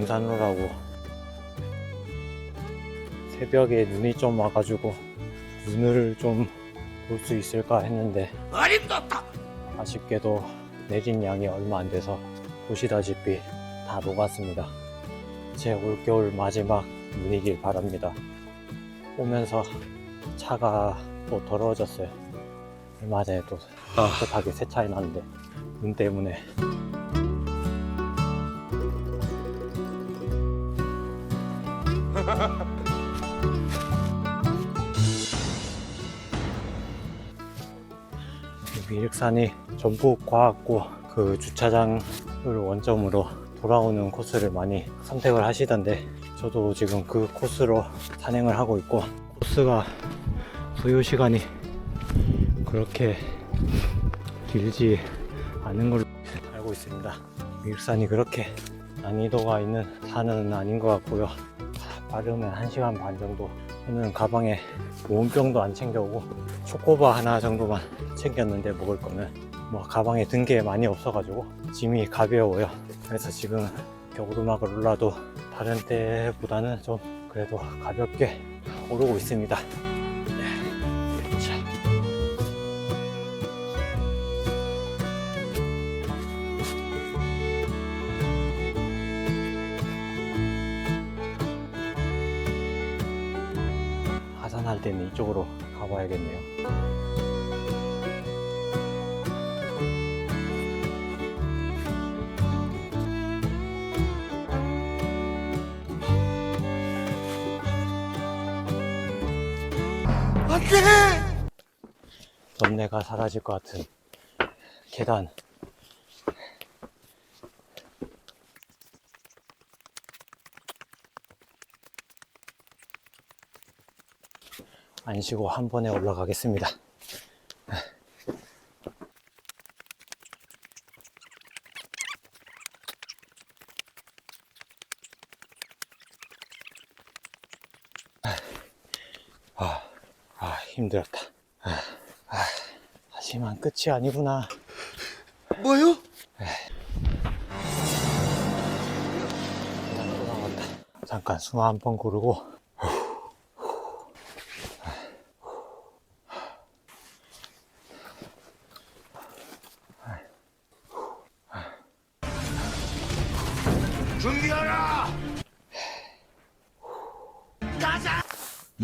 등산로라고 새벽에 눈이 좀 와가지고 눈을 좀 볼 수 있을까 했는데 아쉽게도 내린 양이 얼마 안 돼서 보시다시피 다 녹았습니다. 제 올겨울 마지막 눈이길 바랍니다. 오면서 차가 또 더러워졌어요. 얼마 전에 또 깨끗하게 세차해 놨는데 눈 때문에 미륵산이 전북과학고 그 주차장을 원점으로 돌아오는 코스를 많이 선택을 하시던데 저도 지금 그 코스로 산행을 하고 있고 코스가 소요 시간이 그렇게 길지 않은 걸로 알고 있습니다. 미륵산이 그렇게 난이도가 있는 산은 아닌 것 같고요. 빠르면 1시간 반 정도. 저는 가방에 보온병도 안 챙겨오고 초코바 하나 정도만 챙겼는데 먹을 거면 뭐 가방에 든 게 많이 없어가지고 짐이 가벼워요. 그래서 지금 겨울음악을 올라도 다른 때보다는 좀 그래도 가볍게 오르고 있습니다. 때는 이쪽으로 가봐야겠네요. 전내가 사라질 것 같은 계단. 안 쉬고 한 번에 올라가겠습니다. 아, 아 힘들었다. 아, 아, 하지만 끝이 아니구나. 뭐요? 잠깐 숨 한 번 고르고.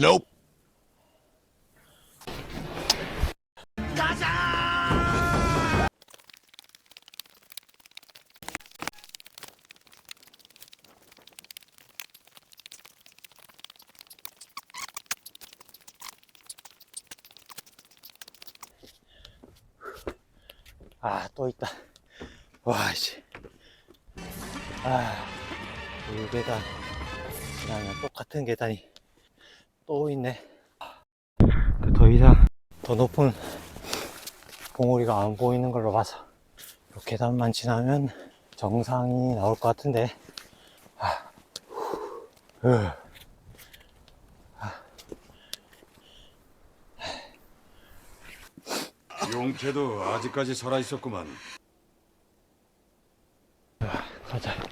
Nope. 아, 또 있다. 와, 씨. 아, 이 계단. 지나면 똑같은 계단이 또 있네. 더 이상 더 높은 봉우리가 안 보이는 걸로 봐서 이 계단만 지나면 정상이 나올 것 같은데. 아, 으. 용태도 아직까지 살아있었구만. 가자.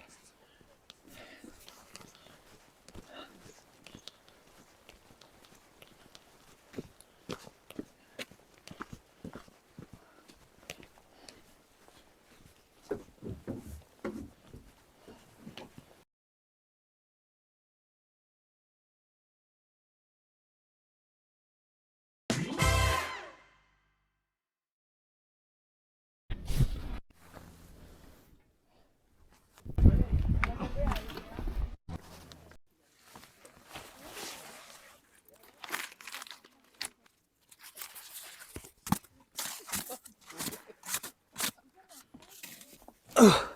아.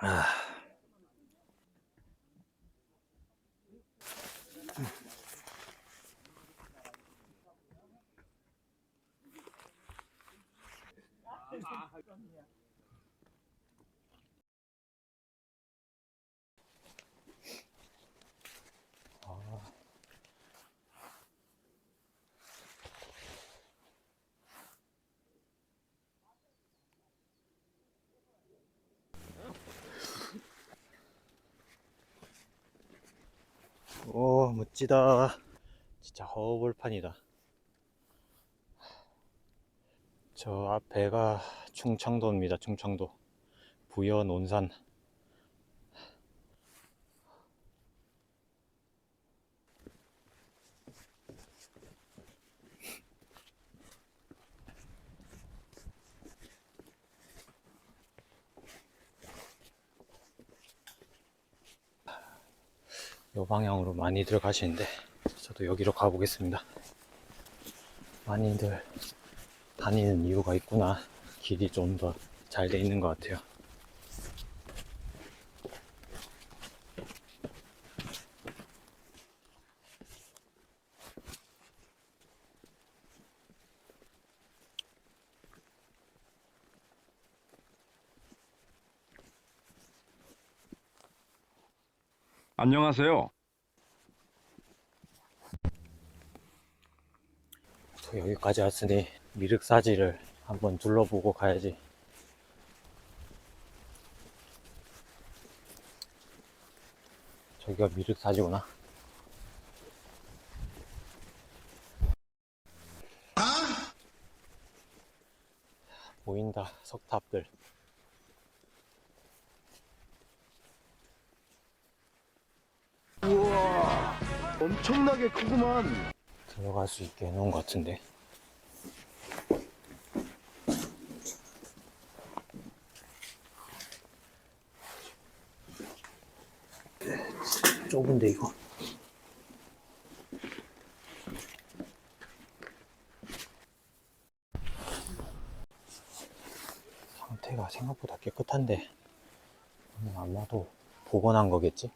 아. 오 멋지다. 진짜 허벌판이다. 저 앞에가 충청도입니다 충청도. 부여 논산 요 방향으로 많이들 가시는데 저도 여기로 가보겠습니다. 많이들 다니는 이유가 있구나. 길이 좀 더 잘 돼 있는 것 같아요. 안녕하세요. 또 여기까지 왔으니 미륵사지를 한번 둘러보고 가야지. 저기가 미륵사지구나. 보인다, 석탑들. 엄청나게 크구만. 들어갈 수 있게 해놓은 것 같은데. 좁은데 이거. 상태가 생각보다 깨끗한데 음, 아마도 복원한 거겠지?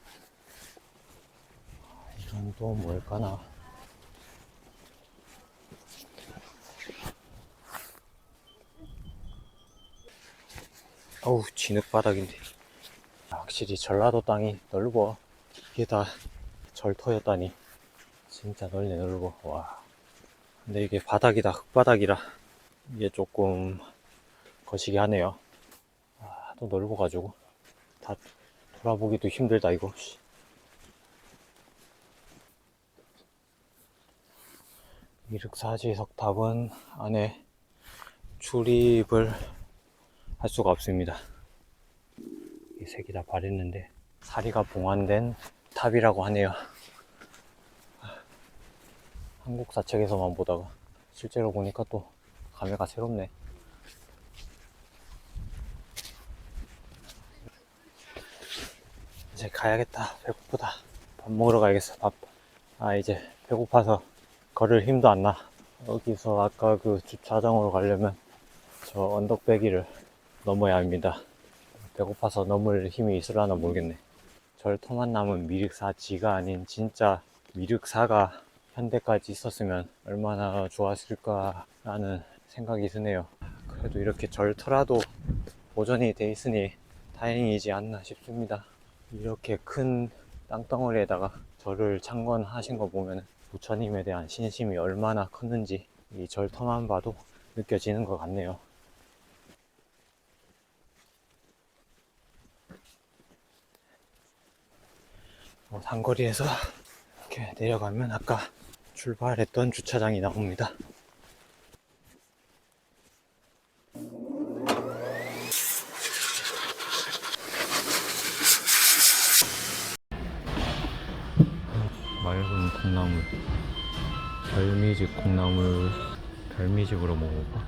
아, 이건 또 뭘까나? 어우 진흙 바닥인데. 확실히 전라도 땅이 넓어. 이게 다 절토였다니. 진짜 넓네 넓어. 와. 근데 이게 바닥이 다 흙바닥이라. 이게 조금 거시기 하네요. 아, 또 넓어가지고. 다 돌아보기도 힘들다 이거 미륵사지 석탑은 안에 출입을 할 수가 없습니다. 이 색이 다 바랬는데 사리가 봉환된 탑이라고 하네요. 한국 사책에서만 보다가 실제로 보니까 또 감회가 새롭네. 이제 가야겠다. 배고프다. 밥 먹으러 가야겠어. 밥. 아 이제 배고파서 걸을 힘도 안 나. 여기서 아까 그 주차장으로 가려면 저 언덕배기를 넘어야 합니다. 배고파서 넘을 힘이 있으려나 모르겠네. 절토만 남은 미륵사 지가 아닌 진짜 미륵사가 현대까지 있었으면 얼마나 좋았을까라는 생각이 드네요. 그래도 이렇게 절터라도 보존이 돼 있으니 다행이지 않나 싶습니다. 이렇게 큰 땅덩어리에다가 절을 창건하신 거 보면 부처님에 대한 신심이 얼마나 컸는지 이 절터만 봐도 느껴지는 것 같네요. 뭐 상거리에서 이렇게 내려가면 아까 출발했던 주차장이 나옵니다. 맑은 콩나물, 별미집 콩나물, 별미집으로 먹어봐.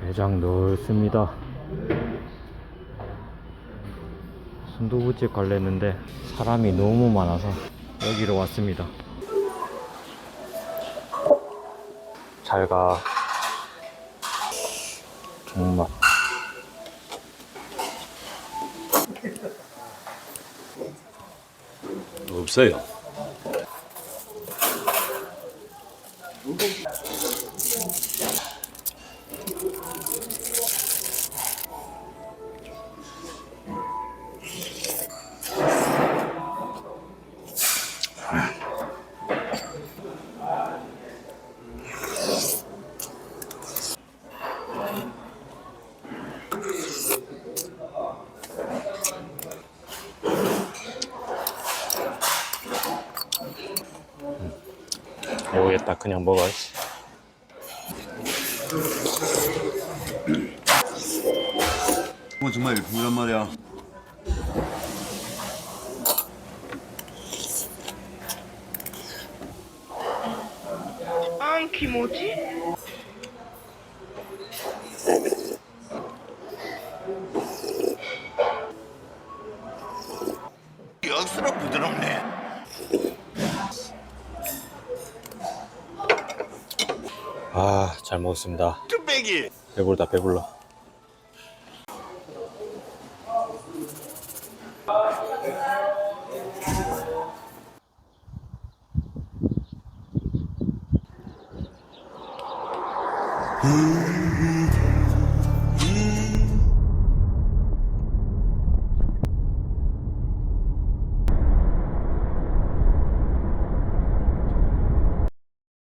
매장 넓습니다. 순두부집 갈랬는데 사람이 너무 많아서 여기로 왔습니다. 잘 가. 정맛. 없어요. 모르겠다. 그냥 먹어야지. 어 정말 일품이란 말이야 아, 기모지? 잘 먹었습니다. 뚝배기 배불다, 배불러.